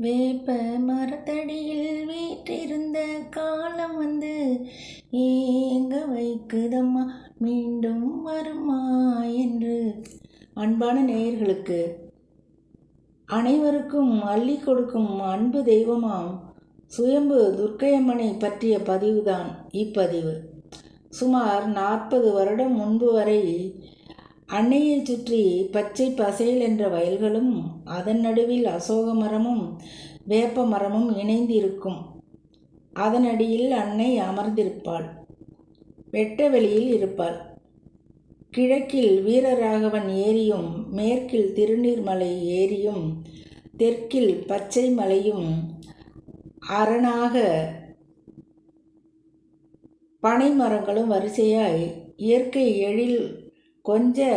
வேப்ப மரத்தடியில் வீற்றிருந்த காலம் வந்து ஏங்க வைக்குதம்மா மீண்டும் வருமா என்று. அன்பான நேயர்களுக்கு அனைவருக்கும் அள்ளி கொடுக்கும் அன்பு தெய்வமாம். சுயம்பு துர்க்கையம்மனை பற்றிய பதிவுதான் இப்பதிவு. சுமார் நாற்பது வருடம் முன்பு வரை அன்னையைச் சுற்றி பச்சை பசேல் என்ற வயல்களும் அதன் நடுவில் அசோக மரமும் வேப்ப மரமும் இணைந்திருக்கும். அதனடியில் அன்னை அமர்ந்திருப்பாள். வெட்ட வெளியில் இருப்பாள். கிழக்கில் வீரராகவன் ஏரியும் மேற்கில் திருநீர்மலை ஏரியும் தெற்கில் பச்சை மலையும் அரணாக பனை மரங்களும் வரிசையாய் இயற்கை எழில் கொஞ்ச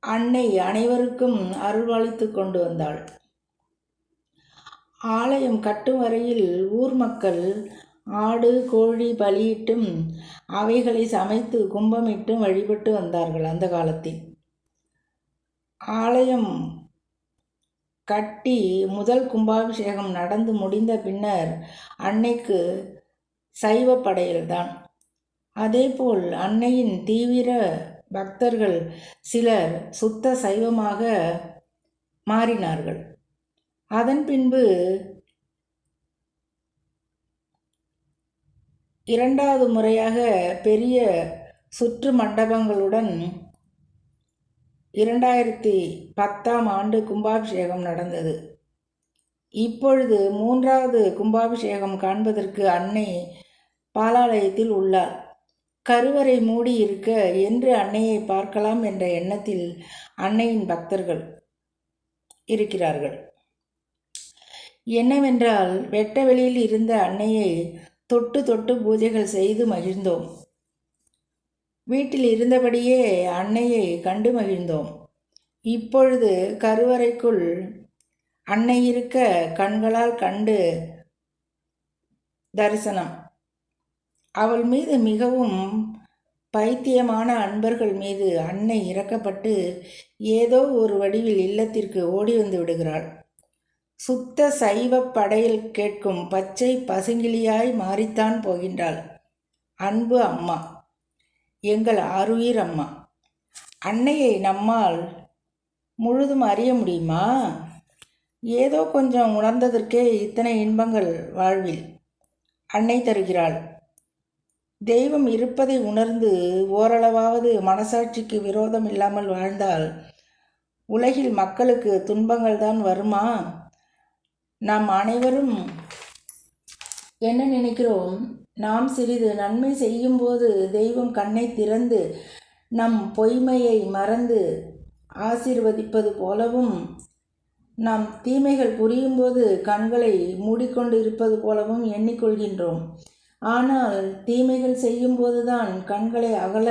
அன்னை அனைவருக்கும் அருள்வாளித்து கொண்டு வந்தாள். ஆலயம் கட்டும் வரையில் ஊர் மக்கள் ஆடு கோழி பலியிட்டும் அவைகளை சமைத்து கும்பமிட்டும் வழிபட்டு வந்தார்கள் அந்த காலத்தில். ஆலயம் கட்டி முதல் கும்பாபிஷேகம் நடந்து முடிந்த பின்னர் அன்னைக்கு சைவ படையல்தான் அதேபோல் அன்னையின் தீவிர பக்தர்கள் சிலர் சுத்த சைவமாக மாறினார்கள். அதன் பின்பு இரண்டாவது முறையாக பெரிய சுற்று மண்டபங்களுடன் இரண்டாயிரத்தி பத்தாம் ஆண்டு கும்பாபிஷேகம் நடந்தது. இப்பொழுது மூன்றாவது கும்பாபிஷேகம் காண்பதற்கு அன்னை பாலாலயத்தில் உள்ளார். கருவறை மூடி இருக்க என்று அன்னையை பார்க்கலாம் என்ற எண்ணத்தில் அன்னையின் பக்தர்கள் இருக்கிறார்கள். என்னவென்றால் வெட்ட வெளியில் இருந்த அன்னையை தொட்டு தொட்டு பூஜைகள் செய்து மகிழ்ந்தோம். வீட்டில் இருந்தபடியே அன்னையை கண்டு மகிழ்ந்தோம். இப்பொழுது கருவறைக்குள் அன்னை இருக்க கண்களால் கண்டு தரிசனம் அவள் மீது மிகவும் பைத்தியமான அன்பர்கள் மீது அன்னை இறக்கப்பட்டு ஏதோ ஒரு வடிவில் இல்லத்திற்கு ஓடி வந்து விடுகிறாள். சுத்த சைவ படையில் கேட்கும் பச்சை பசுங்கிலியாய் மாறித்தான் போகின்றாள். அன்பு அம்மா எங்கள் ஆருயிர் அம்மா அன்னையை நம்மால் முழுதும் அறிய முடியுமா? ஏதோ கொஞ்சம் உணர்ந்ததற்கே இத்தனை இன்பங்கள் வாழ்வில் அன்னை தருகிறாள். தெய்வம் இருப்பதை உணர்ந்து ஓரளவாவது மனசாட்சிக்கு விரோதம் இல்லாமல் வாழ்ந்தால் உலகில் மக்களுக்கு துன்பங்கள் தான் வருமா? நாம் அனைவரும் என்ன நினைக்கிறோம்? நாம் சிறிது நன்மை செய்யும்போது தெய்வம் கண்ணை திறந்து நம் பொய்மையை மறந்து ஆசீர்வதிப்பது போலவும் நாம் தீமைகள் புரியும்போது கண்களை மூடிக்கொண்டு இருப்பது போலவும் எண்ணிக்கொள்கின்றோம். ஆனால் தீமைகள் செய்யும்போதுதான் கண்களை அகல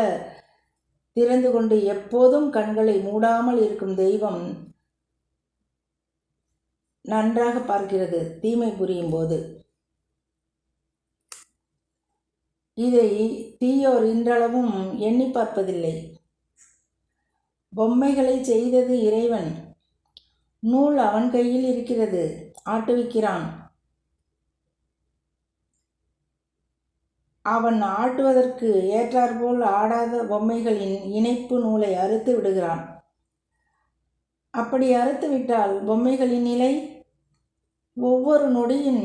திறந்து கொண்டு எப்போதும் கண்களை மூடாமல் இருக்கும் தெய்வம் நன்றாக பார்க்கிறது தீமை புரியும் போது. இதை தீயோர் இன்றளவும் எண்ணி பார்ப்பதில்லை. பொம்மைகளை செய்தது இறைவன். நூல் அவன் கையில் இருக்கிறது ஆட்டுவிக்கிறான். அவன் ஆட்டுவதற்கு ஏற்றாற்போல் ஆடாத பொம்மைகளின் இணைப்பு நூலை அறுத்து விடுகிறான். அப்படி அறுத்து விட்டால் பொம்மைகளின் நிலை? ஒவ்வொரு நொடியின்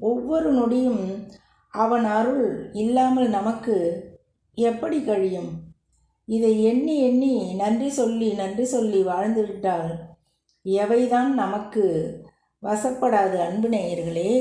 ஒவ்வொரு நொடியும் அவன் அருள் இல்லாமல் நமக்கு எப்படி கழியும்? இதை எண்ணி எண்ணி நன்றி சொல்லி நன்றி சொல்லி வாழ்ந்துவிட்டால் எவைதான் நமக்கு வசப்படாது அன்பு நேயர்களே?